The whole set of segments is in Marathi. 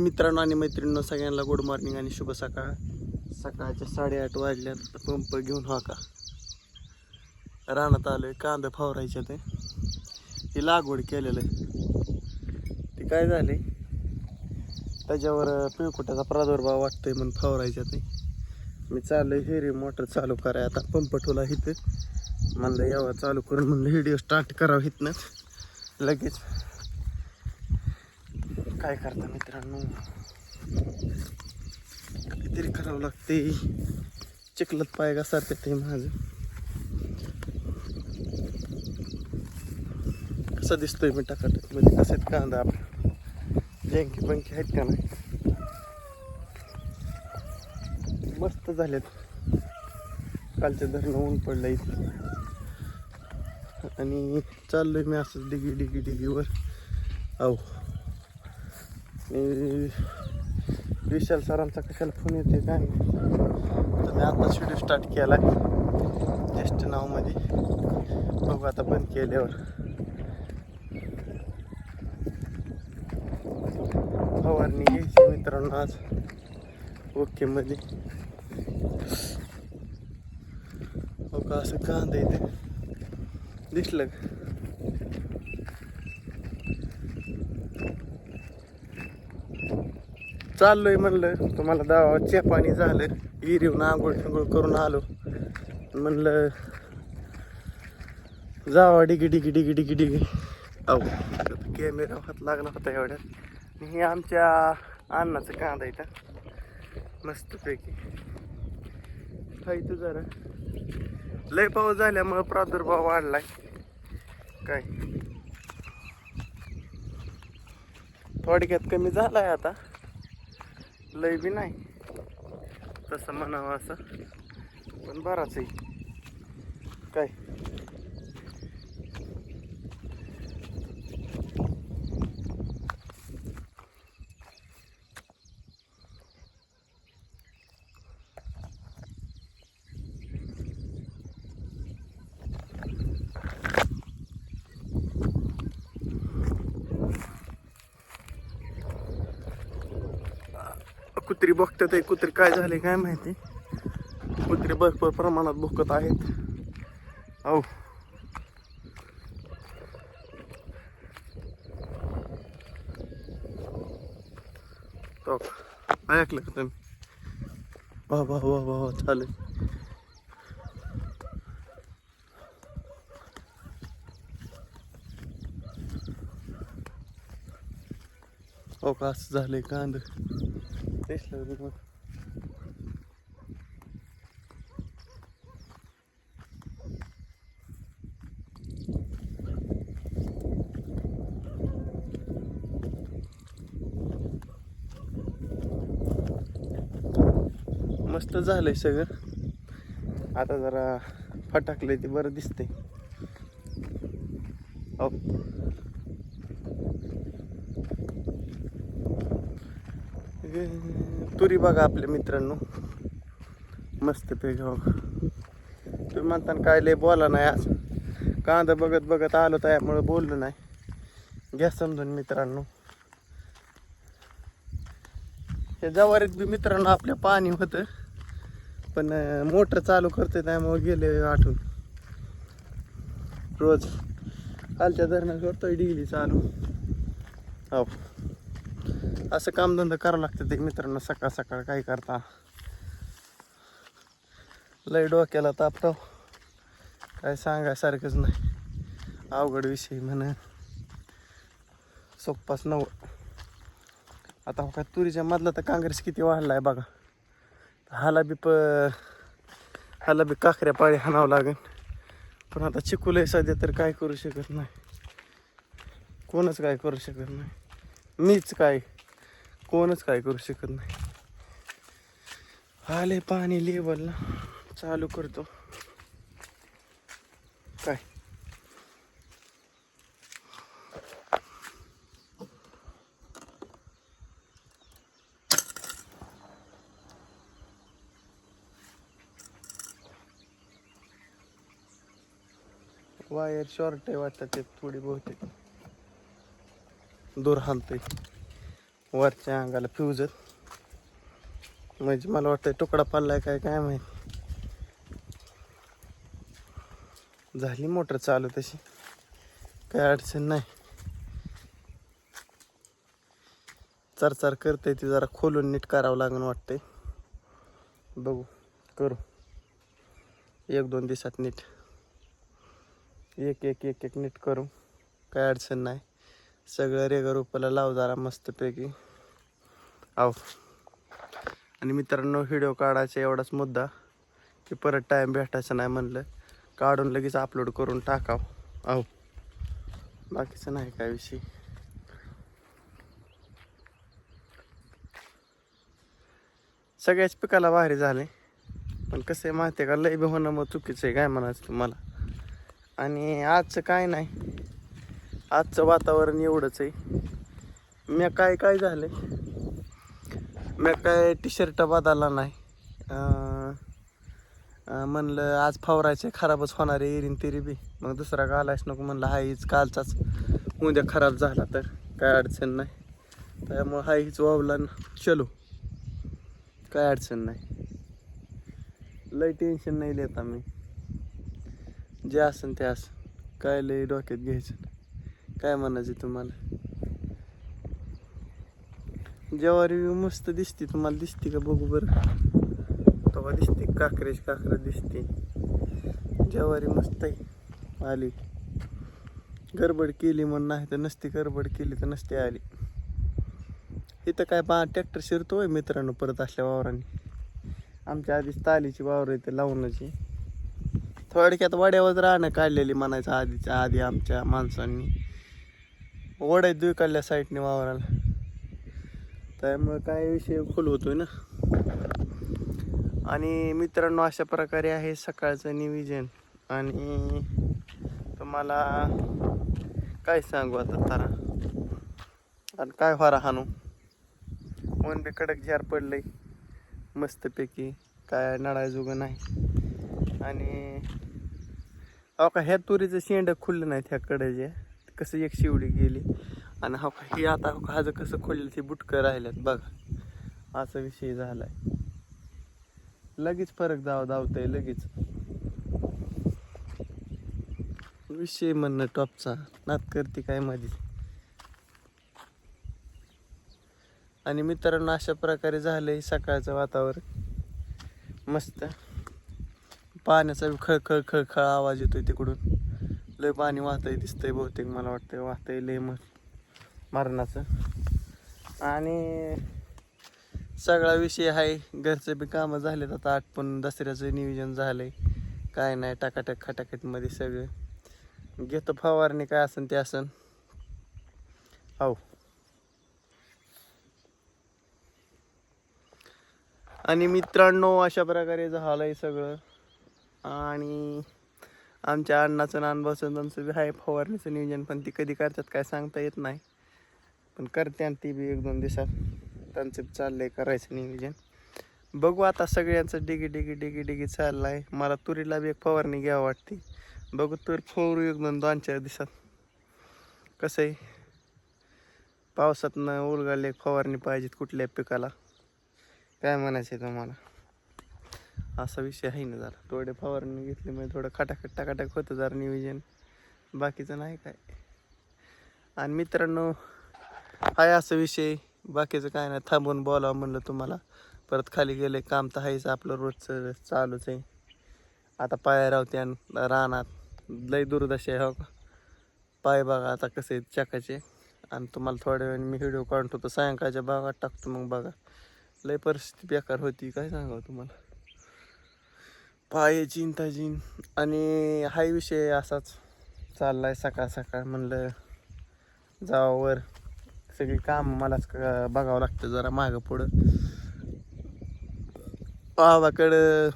मित्रांनो आणि मैत्रिणींनो सगळ्यांना गुड मॉर्निंग आणि शुभ सकाळ. सकाळच्या साडेआठ वाजल्यात पंप घेऊन हा का. रानात आलोय कांदा फवारायच्या ते. ही लागवड केलेलं आहे. ते काय झाले? त्याच्यावर पिळकुट्याचा प्रादुर्भाव वाटतोय म्हणून फवारायच्या ते. मी चाललोय हेरी मोटर चालू कराय आता पंप ठोला इथं म्हणलं यावं चालू करून म्हणलं व्हिडिओ स्टार्ट करावं इथनं लगेच. काय करता मित्रांनो? काहीतरी करावं लागते. चिखलत पाय घसारते ते माझं. कसं दिसतोय मी टाकाटक म्हणजे कसं आहेत कांदा आपला? जेंकी पंकी आहेत का नाही? मस्त झालेत. कालच्या धरणं ऊन पडलं इथे. आणि चाललोय मी असं डिगी डिगी डिगीवर. आहो. विशाल सरांचा कशाला फोन येते काय तर मी आताच व्हिडिओ स्टार्ट केला ज्येष्ठ नावमध्ये. बघू आता बंद केल्यावर. फवारणी घ्यायची मित्रांनो आज. ओके मध्ये. हो का असं कांदा येते दिसलं चाललोय म्हणलं तुम्हाला दावा चे पाणी झालं विहिरीहून आंघोळ फिंगोळ करून आलो. म्हणलं जावा डिगी डिगी डिगी डिगी डिगी. अहो कॅमेरा हात लागला होता एवढ्यात. हे आमच्या अन्नाचं कांदा इथं. मस्तपैकी. हाय तू जरा. लय पाऊस झाल्यामुळं प्रादुर्भाव वाढलाय. काय? थोडक्यात कमी झालाय आता. लय बी नाही. तसं म्हणावं असं. पण बराच आहे. काय? कुत्री बघतात आहे कुत्री काय झाले काय माहिती? कुत्री भरपूर प्रमाणात भुकत आहेत. अहो काय ऐकलं का तुम्ही? वा वा वा वा वा चालेल. हो का असं झालंय कांद. तेच बघ मग मस्त झालंय सगळं. आता जरा फटाकलंय ते बरं दिसतंय. तुरी बघा आपल्या मित्रांनो. मस्त पैकी हो तुम्ही म्हणताना काय लय बोला नाही आज. कांदा बघत बघत आलो त्यामुळे बोललो नाही. घ्या समजून मित्रांनो. हे जवारीत बी मित्रांनो आपल्या पाणी होतं. पण मोटर चालू करते त्यामुळे गेले आठवून रोज. कालच्या धरणं करतोय डिग्री चालू. हो असं कामधंदा करावं लागतं ते मित्रांनो सकाळ सकाळ काय करता? लय डोक्याला तापतो हो. काय सांगायसारखंच नाही. अवघड विषय म्हण. सोप्पाच नव. आता हो काय तुरीच्या मधला तर काँग्रेस किती वाढला आहे बघा. हाला बी प हाला बी काकऱ्या पाळी हाणावं लागेल पण आता चिकूलय सध्या तर काय करू शकत नाही. कोणच काय करू शकत नाही. मीच काय कोणच काय करू शकत नाही. आले पाणी लेवलला चालू करतो. काय? वायर शॉर्ट आहे वाटतं ते थोडी बहुतेक. दूर हालते वरच्या अंगाला फ्यूज म्हणजे मला वाटतं तुकडा पडलाय काय काय माहीत. झाली मोटर चालू तशी. काय अडचण नाही. चरचार करते ती जरा खोलून नीट करावं लागेल वाटतंय. बघू करू. एक दोन दिवसात नीट. एक एक एक एक नीट करू. काय अडचण नाही. सगळं रेगर रुपाला लाव जरा मस्तपैकी. आव. आणि मित्रांनो व्हिडिओ काढायचा एवढाच मुद्दा की परत टाईम भेटायचा नाही म्हणलं. काढून लगेच अपलोड करून टाकाव. आहो बाकीचं नाही काय विषय. सगळ्याच पिकाला भारी झाले. पण कसं आहे माहिती आहे का? लय बी होणं मग चुकीचं आहे काय म्हणायचं तुम्हाला? आणि आजचं काय नाही. आजचं वातावरण एवढंच आहे. मी काय काय झालं मी काय टी शर्ट बदलला नाही. म्हणलं आज फवारायचे खराबच होणार आहे एरीन तरी बी. मग दुसरा घालायच नको म्हणलं हाईच कालचाच. उद्या खराब झाला तर काय अडचण नाही. त्यामुळं हाईच वावला चलो. काय अडचण नाही. लय टेन्शन नाही लेत मी. जे असन ते असं काय लय डोक्यात घ्यायचं. काय म्हणायचं तुम्हाला? ज्वारी मस्त दिसते तुम्हाला दिसते का बघू बरं? तेव्हा दिसते काकरेच काकर दिसते. ज्वारी मस्त आहे आली. गडबड केली म्हणून नाही तर नसती गडबड केली तर नसती आली. इथं काय पहा ट्रॅक्टर शिरतोय मित्रांनो परत असल्या वावरांनी. आमच्या आधीच तालीची वावर येते लावण्याची. थोडक्यात वड्यावर राहणं काढलेली म्हणायचं आधीच्या आधी आमच्या माणसांनी. ओढ आहे दुकाडल्या साईडने वावराला. त्यामुळे काय विषय खोल होतोय ना. आणि मित्रांनो अशा प्रकारे आहे सकाळचं निविजन आणि तुम्हाला काय सांगू आता तारा? आणि काय व्हारा हानू ऊन बी कडक झार पडलंय. मस्तपैकी काय नळाजोगं नाही. आणि अहो का ह्या तुरीचं शेंड खुललं नाहीत ह्या कडेचे कसं एक शिवडी गेली आणि हा हे आता खाजं का कसं खोललं ते बुटकं राहिल्यात बघा. असा विषय झालाय. लगेच फरक धाव धावतंय लगेच. विषय म्हणणं टॉपचा. नात करते काय माझी आणि मित्रांनो अशा प्रकारे झालंय सकाळचं वातावरण. मस्त. पाण्याचा खळखळ खळखळ आवाज येतोय तिकडून. लय पाणी वाहतंय दिसतंय बहुतेक मला वाटतंय. वाहतंय लय मग मरणाचं. आणि सगळा विषय आहे घरचे बी कामं झालेत आता. आटपून दसऱ्याचं नियोजन झालंय. काय नाही टाकाटक खटाखटमध्ये सगळं. घेतो फवारणी काय असन ते असन. हो आणि मित्रांनो अशा प्रकारे झालंय सगळं. आणि आमच्या अण्णाचं नानभाऊचं त्यांचं बी आहे. फवारणीचं नियोजन पण ती कधी करतात काय सांगता येत नाही. पण करते आणि ती बी एक दोन दिवसात. त्यांचं चाललं आहे करायचं नियोजन. बघू आता सगळ्यांचं डिगी डिगी डिगी डिगी आहे मला तुरीला बी एक फवारणी घ्यावं वाटते. बघू तूर फवारू एक दोन दोन चार दिवसात. कसं आहे? पावसातनं उलगाले एक फवारणी पाहिजेत कुठल्या पिकाला. काय म्हणायचं आहे तुम्हाला? असा विषय आहे ना जरा थोडे फवारणी घेतली म्हणजे थोडं खटाखट टाकाटक होतं जरा नियोजन. बाकीचं नाही काय. आणि मित्रांनो आहे असा विषय. बाकीचं काय नाही. थांबून बोलावं म्हणलं तुम्हाला. परत खाली गेले काम तर आहेच आपलं रोजचं चालूच आहे. आता पाया रावते आणि रानात. लय दुर्दशा आहे हो पाय बघा आता कसे आहेत चाकाचे. आणि तुम्हाला थोड्या वेळाने मी व्हिडिओ काढून ठेवतो. सायंकाळच्या भागात टाकतो मग बघा. लय परिस्थिती बेकार होती. काय सांगावं तुम्हाला? पाय चिंता जिन आणि हाय विषय असाच चाललाय सकाळ सकाळ म्हणलं जावावर सगळी काम मलाच बघावं लागतं जरा मागं पुढं. भावाकडं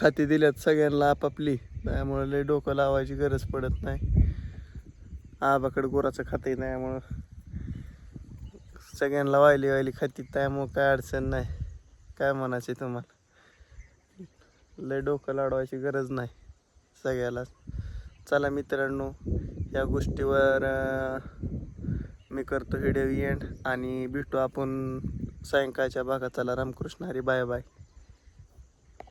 खाती दिल्यात सगळ्यांना आपापली. त्यामुळे लय डोकं लावायची गरज पडत नाही. आबाकडं गुराचं खाते त्यामुळं सगळ्यांना वायली वायली खाती त्यामुळं काय अडचण नाही. काय म्हणायचे तुम्हाला? लय डोकं लाडवायची गरज नाही सगळ्यालाच. चला मित्रांनो या गोष्टीवर मी करतो व्हिडिओ एंड आणि भेटू आपण सायंकाळच्या भागात. चला रामकृष्ण हरी बाय बाय.